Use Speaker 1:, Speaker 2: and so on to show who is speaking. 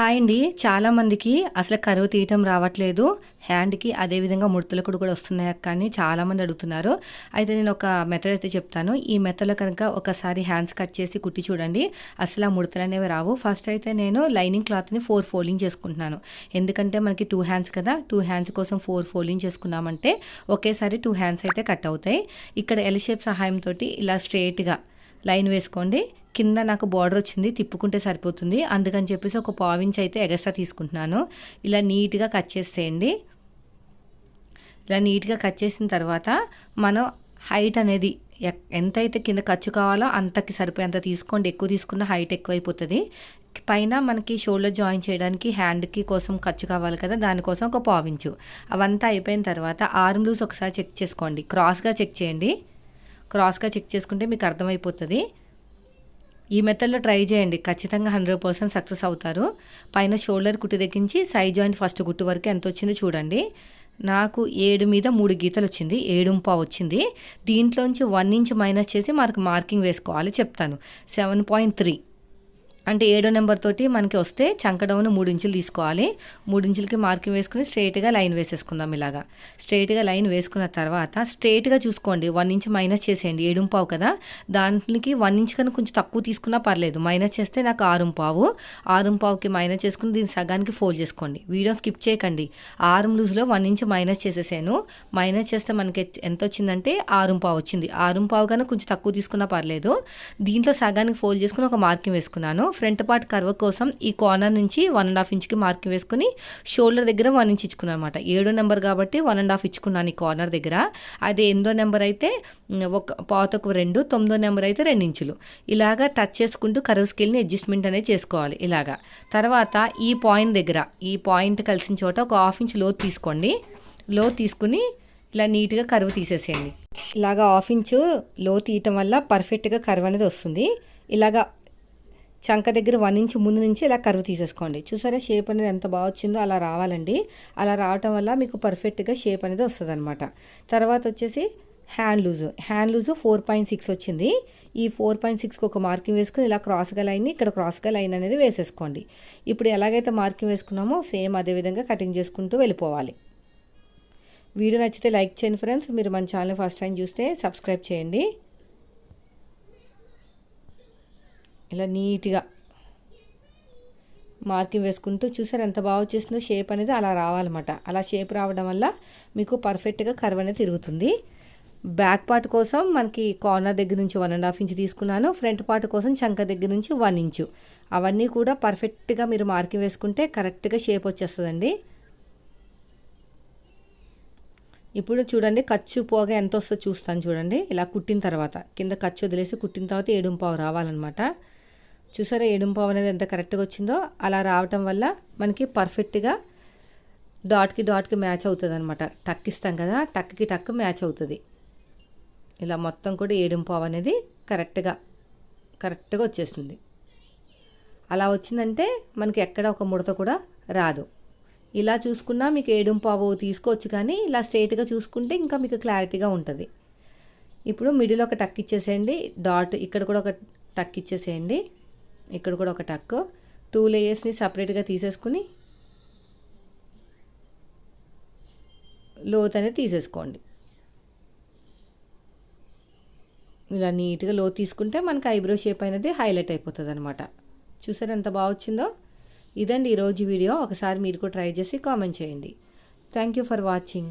Speaker 1: Hi అండి. చాలామందికి అసలు కరువు తీయటం రావట్లేదు. హ్యాండ్కి అదేవిధంగా ముడతలు కూడా కూడా వస్తున్నాయి కానీ చాలామంది అడుగుతున్నారు. అయితే నేను ఒక మెథడ్ అయితే చెప్తాను. ఈ మెథడ్లో కనుక ఒకసారి హ్యాండ్స్ కట్ చేసి కుట్టి చూడండి. అసలు ఆ ముడతలు అనేవి రావు. ఫస్ట్ అయితే నేను లైనింగ్ క్లాత్ని ఫోర్ ఫోల్డింగ్ చేసుకుంటున్నాను. ఎందుకంటే మనకి టూ హ్యాండ్స్ కదా. టూ హ్యాండ్స్ కోసం ఫోర్ ఫోల్డింగ్ చేసుకున్నామంటే ఒకేసారి టూ హ్యాండ్స్ అయితే కట్ అవుతాయి. ఇక్కడ ఎల్ షేప్ సహాయంతో ఇలా స్ట్రేట్గా లైన్ వేసుకోండి. కింద నాకు బార్డర్ వచ్చింది తిప్పుకుంటే సరిపోతుంది. అందుకని చెప్పేసి ఒక పావించ్ అయితే ఎగస్ట్రా తీసుకుంటున్నాను. ఇలా నీట్గా కట్ చేసేయండి. ఇలా నీట్గా కట్ చేసిన తర్వాత మనం హైట్ అనేది ఎంతైతే కింద ఖర్చు కావాలో అంతకి సరిపోయేంత తీసుకోండి. ఎక్కువ తీసుకున్న హైట్ ఎక్కువైపోతుంది. పైన మనకి షోల్డర్ జాయిన్ చేయడానికి హ్యాండ్కి కోసం ఖర్చు కావాలి కదా దానికోసం ఒక పావించు అవంతా అయిపోయిన తర్వాత ఆర్మ్ లూస్ ఒకసారి చెక్ చేసుకోండి. క్రాస్గా చెక్ చేయండి. క్రాస్గా చెక్ చేసుకుంటే మీకు అర్థమైపోతుంది. ఈ మెథడ్లో ట్రై చేయండి. ఖచ్చితంగా హండ్రెడ్ పర్సెంట్ సక్సెస్ అవుతారు. పైన షోల్డర్ కుట్టు దగ్గించి సైజ్ జాయింట్ ఫస్ట్ కుట్టు వరకు ఎంత వచ్చిందో చూడండి. నాకు ఏడు మీద మూడు గీతలు వచ్చింది. ఏడుంపా వచ్చింది. దీంట్లోంచి వన్ ఇంచ్ మైనస్ చేసి మనకు మార్కింగ్ వేసుకోవాలి చెప్తాను. Seven point three. అంటే ఏడో నెంబర్ తోటి మనకి వస్తే చంకడౌను మూడు ఇంచులు తీసుకోవాలి. మూడు ఇంచులకి మార్కింగ్ వేసుకుని స్ట్రైట్గా లైన్ వేసేసుకుందాం ఇలాగా. స్ట్రైట్గా లైన్ వేసుకున్న తర్వాత స్ట్రైట్గా చూసుకోండి. వన్ ఇంచ్ మైనస్ చేసేయండి. ఏడుంపావు కదా? దానికి వన్ ఇంచ్ కన్నా కొంచెం తక్కువ తీసుకున్నా పర్లేదు. మైనస్ చేస్తే నాకు ఆరుంపావు పావు. మైనస్ చేసుకుని దీన్ని సగానికి ఫోల్డ్ చేసుకోండి. వీడియో స్కిప్ చేయకండి. ఆరం లూజ్లో వన్ ఇంచ్ మైనస్ చేసేసాను. మైనస్ చేస్తే మనకి ఎంత వచ్చిందంటే ఆరుంపావు వచ్చింది. ఆరుంపావు కన్నా కొంచెం తక్కువ తీసుకున్నా పర్లేదు. దీంట్లో సగానికి ఫోల్డ్ చేసుకుని ఒక మార్కింగ్ వేసుకున్నాను. ఫ్రంట్ పార్ట్ కర్వ్ కోసం ఈ కార్నర్ నుంచి వన్ అండ్ హాఫ్ ఇంచ్కి మార్కింగ్ వేసుకుని షోల్డర్ దగ్గర వన్ ఇంచ్ ఇచ్చుకున్నాను అనమాట ఏడో నెంబర్ కాబట్టి వన్ అండ్ హాఫ్ ఇచ్చుకున్నాను ఈ కార్నర్ దగ్గర. అదే ఎనిమిదో నెంబర్ అయితే ఒక పాతకు రెండు తొమ్మిదో నెంబర్ అయితే రెండు ఇంచులు. ఇలాగా టచ్ చేసుకుంటూ కర్వ్ స్కేల్ని అడ్జస్ట్మెంట్ అనేది చేసుకోవాలి ఇలాగా. తర్వాత ఈ పాయింట్ దగ్గర ఈ పాయింట్ కలిసిన చోట ఒక హాఫ్ ఇంచ్లో తీసుకోండి. లో తీసుకుని ఇలా నీట్గా కరువు తీసేసేయండి. ఇలాగా హాఫ్ ఇంచు లో తీయటం వల్ల పర్ఫెక్ట్గా కరువు అనేది వస్తుంది. ఇలాగా చంక దగ్గర వన్ ఇంచ్ ముందు నుంచి ఇలా కరువు తీసేసుకోండి. చూసారా? షేప్ అనేది ఎంత బాగా వచ్చిందో అలా రావాలండి. అలా రావటం వల్ల మీకు పర్ఫెక్ట్గా షేప్ అనేది వస్తుంది అనమాట తర్వాత వచ్చేసి hand loose. Hand loose four point six వచ్చింది. ఈ ఫోర్ పాయింట్ సిక్స్కి ఒక మార్కింగ్ వేసుకుని ఇలా క్రాస్గా లైన్ ఇక్కడ క్రాస్గా లైన్ అనేది వేసేసుకోండి. ఇప్పుడు ఎలాగైతే మార్కింగ్ వేసుకున్నామో సేమ్ అదే విధంగా కటింగ్ చేసుకుంటూ వెళ్ళిపోవాలి. వీడియో నచ్చితే లైక్ చేయండి ఫ్రెండ్స్. మీరు మన ఛానల్ ఫస్ట్ టైం చూస్తే సబ్స్క్రైబ్ చేయండి. ఇలా నీట్గా మార్కింగ్ వేసుకుంటూ చూసారు ఎంత బాగా వచ్చేసిందో షేప్ అనేది అలా రావాలన్నమాట. అలా షేప్ రావడం వల్ల మీకు పర్ఫెక్ట్గా కర్వ్ అనేది తిరుగుతుంది. బ్యాక్ పార్ట్ కోసం మనకి కార్నర్ దగ్గర నుంచి వన్ అండ్ హాఫ్ ఇంచ్ తీసుకున్నాను. ఫ్రంట్ పార్ట్ కోసం చంక దగ్గర నుంచి వన్ ఇంచు. అవన్నీ కూడా పర్ఫెక్ట్గా మీరు మార్కింగ్ వేసుకుంటే కరెక్ట్గా షేప్ వచ్చేస్తుందండి. ఇప్పుడు చూడండి ఖర్చు పోగా ఎంత వస్తుందో చూస్తాను చూడండి. ఇలా కుట్టిన తర్వాత కింద ఖర్చు వదిలేసి కుట్టిన తర్వాత ఏడుంపావు రావాలన్నమాట. చూసారా ఏడుంపావు అనేది ఎంత కరెక్ట్గా వచ్చిందో? అలా రావటం వల్ల మనకి పర్ఫెక్ట్గా డాట్కి డాట్కి మ్యాచ్ అవుతుంది అనమాట టక్ ఇస్తాం కదా టక్కి టక్ మ్యాచ్ అవుతుంది. ఇలా మొత్తం కూడా ఏడు పావు అనేది కరెక్ట్గా కరెక్ట్గా వచ్చేసింది. అలా వచ్చిందంటే మనకి ఎక్కడ ఒక ముడత కూడా రాదు. ఇలా చూసుకున్నా మీకు ఏడు పావు తీసుకోవచ్చు కానీ ఇలా స్ట్రైట్గా చూసుకుంటే ఇంకా మీకు క్లారిటీగా ఉంటుంది. ఇప్పుడు మిడిల్ ఒక టక్ ఇచ్చేసేయండి డాట్ ఇక్కడ కూడా ఒక టక్ ఇచ్చేసేయండి. ఇక్కడ కూడా ఒక టక్. టూ లేయర్స్ని సపరేట్గా తీసేసుకుని లోత్ అనేది తీసేసుకోండి. ఇలా నీట్గా లో తీసుకుంటే మనకి ఐబ్రో షేప్ అనేది హైలైట్ అయిపోతుంది అనమాట చూసారు ఎంత బాగా వచ్చిందో? ఇదండి ఈరోజు వీడియో. ఒకసారి మీరు కూడా ట్రై చేసి కామెంట్ చేయండి. Thank you for watching